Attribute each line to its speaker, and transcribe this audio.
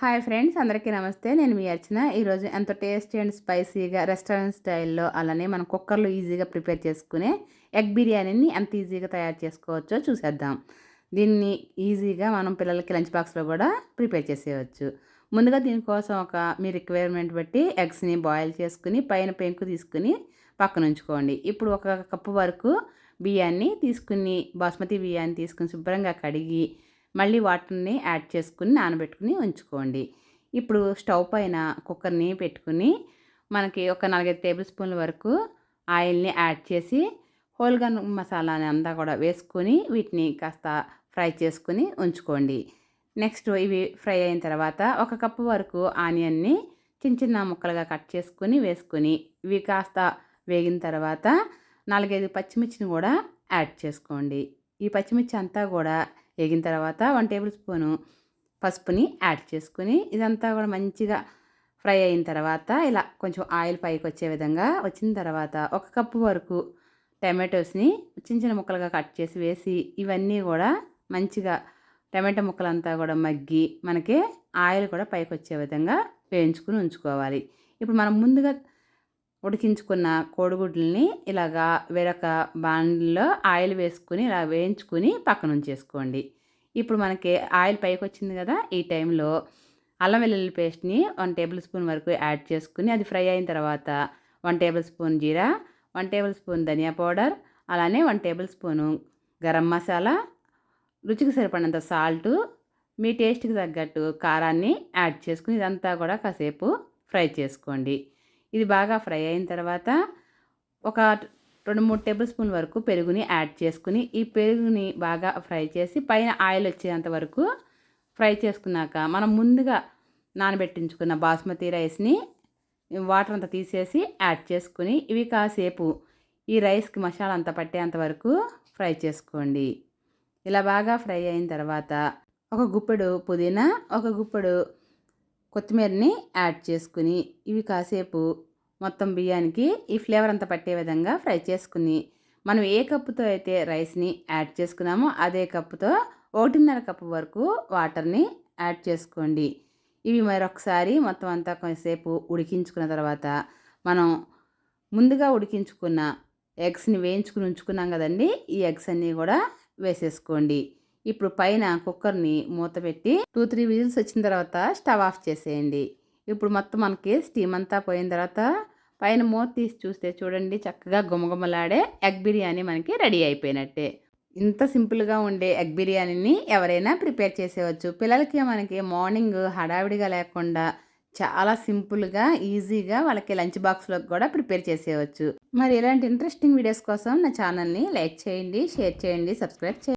Speaker 1: Hi friends అందరికీ నమస్తే. నేను మీ అర్చన. ఈరోజు ఎంతో టేస్టీ అండ్ స్పైసీగా రెస్టారెంట్ స్టైల్లో అలానే మనం కుక్కర్లో ఈజీగా ప్రిపేర్ చేసుకునే ఎగ్ బిర్యానీని ఎంత ఈజీగా తయారు చేసుకోవచ్చో చూసేద్దాం. దీన్ని ఈజీగా మనం పిల్లలకి లంచ్ బాక్స్లో కూడా ప్రిపేర్ చేసేయచ్చు. ముందుగా దీనికోసం ఒక మీ రిక్వైర్మెంట్ బట్టి ఎగ్స్ని బాయిల్ చేసుకుని పైన పెంకు తీసుకుని పక్కన ఉంచుకోండి. ఇప్పుడు ఒక కప్పు వరకు బియ్యాన్ని తీసుకుని బాస్మతి బియ్యాన్ని తీసుకుని శుభ్రంగా కడిగి మళ్ళీ వాటర్ని యాడ్ చేసుకుని నానబెట్టుకుని ఉంచుకోండి. ఇప్పుడు స్టవ్ పైన కుక్కర్ని పెట్టుకుని మనకి ఒక నాలుగైదు టేబుల్ స్పూన్ల వరకు ఆయిల్ని యాడ్ చేసి హోల్గా మసాలాని అంతా కూడా వేసుకొని వీటిని కాస్త ఫ్రై చేసుకుని ఉంచుకోండి. నెక్స్ట్ ఇవి ఫ్రై అయిన తర్వాత ఒక కప్పు వరకు ఆనియన్ని చిన్న చిన్న ముక్కలుగా కట్ చేసుకుని వేసుకొని ఇవి కాస్త వేగిన తర్వాత నాలుగైదు పచ్చిమిర్చిని కూడా యాడ్ చేసుకోండి. ఈ పచ్చిమిర్చి అంతా కూడా వేగిన తర్వాత వన్ టేబుల్ స్పూను పసుపుని యాడ్ చేసుకుని ఇదంతా కూడా మంచిగా ఫ్రై అయిన తర్వాత ఇలా కొంచెం ఆయిల్ పైకి వచ్చే విధంగా వచ్చిన తర్వాత ఒక కప్పు వరకు టమాటోస్ని చిన్న చిన్న ముక్కలుగా కట్ చేసి వేసి ఇవన్నీ కూడా మంచిగా టమాటో ముక్కలంతా కూడా మగ్గి మనకి ఆయిల్ కూడా పైకి వచ్చే విధంగా వేయించుకుని ఉంచుకోవాలి. ఇప్పుడు మనం ముందుగా ఉడికించుకున్న కోడిగుడ్లని ఇలాగా వేరొక బాండ్లో ఆయిల్ వేసుకుని ఇలా వేయించుకుని పక్కన ఉంచేసుకోండి ఇప్పుడు మనకి ఆయిల్ పైకి వచ్చింది కదా ఈ టైంలో అల్లం వెల్లుల్లి పేస్ట్ని వన్ టేబుల్ స్పూన్ వరకు యాడ్ చేసుకుని అది ఫ్రై అయిన తర్వాత one tablespoon jeera one tablespoon dhania powder అలానే one tablespoon garam masala రుచికి సరిపడినంత సాల్టు మీ టేస్ట్కి తగ్గట్టు కారాన్ని యాడ్ చేసుకుని ఇదంతా కూడా కాసేపు ఫ్రై చేసుకోండి. ఇది బాగా ఫ్రై అయిన తర్వాత ఒక రెండు మూడు టేబుల్ స్పూన్ వరకు పెరుగుని యాడ్ చేసుకుని ఈ పెరుగుని బాగా ఫ్రై చేసి పైన ఆయిల్ వచ్చేంత వరకు ఫ్రై చేసుకున్నాక మనం ముందుగా నానబెట్టించుకున్న బాస్మతి రైస్ని వాటర్ అంతా తీసేసి యాడ్ చేసుకుని ఇవి కాసేపు ఈ రైస్కి మసాలా అంతా పట్టేంత వరకు ఫ్రై చేసుకోండి. ఇలా బాగా ఫ్రై అయిన తర్వాత ఒక గుప్పెడు పుదీనా ఒక గుప్పెడు కొత్తిమీరని యాడ్ చేసుకుని ఇవి కాసేపు మొత్తం బియ్యానికి ఈ ఫ్లేవర్ అంతా పట్టే విధంగా ఫ్రై చేసుకుని మనం ఏ కప్పుతో అయితే రైస్ని యాడ్ చేసుకున్నామో అదే కప్పుతో ఒకటిన్నర కప్పు వరకు వాటర్ని యాడ్ చేసుకోండి. ఇవి మరొకసారి మొత్తం అంతా కొంతసేపు ఉడికించుకున్న తర్వాత మనం ముందుగా ఉడికించుకున్న ఎగ్స్ని వేయించుకుని ఉంచుకున్నాం కదండి ఈ ఎగ్స్ అన్నీ కూడా వేసేసుకోండి. ఇప్పుడు పైన కుక్కర్ని మూత పెట్టి టూ త్రీ విజిల్స్ వచ్చిన తర్వాత స్టవ్ ఆఫ్ చేసేయండి. ఇప్పుడు మొత్తం మనకి స్టీమ్ అంతా పోయిన తర్వాత పైన మూత తీసి చూస్తే చూడండి చక్కగా గుమగుమలాడే ఎగ్ బిర్యానీ మనకి రెడీ అయిపోయినట్టే. ఇంత సింపుల్గా ఉండే ఎగ్ బిర్యానీని ఎవరైనా ప్రిపేర్ చేసేవచ్చు. పిల్లలకి మనకి మార్నింగ్ హడావిడిగా లేకుండా చాలా సింపుల్గా ఈజీగా వాళ్ళకి లంచ్ బాక్స్లో కూడా ప్రిపేర్ చేసేయవచ్చు. మరి ఇలాంటి ఇంట్రెస్టింగ్ వీడియోస్ కోసం నా ఛానల్ని లైక్ చేయండి షేర్ చేయండి సబ్స్క్రైబ్ చేయండి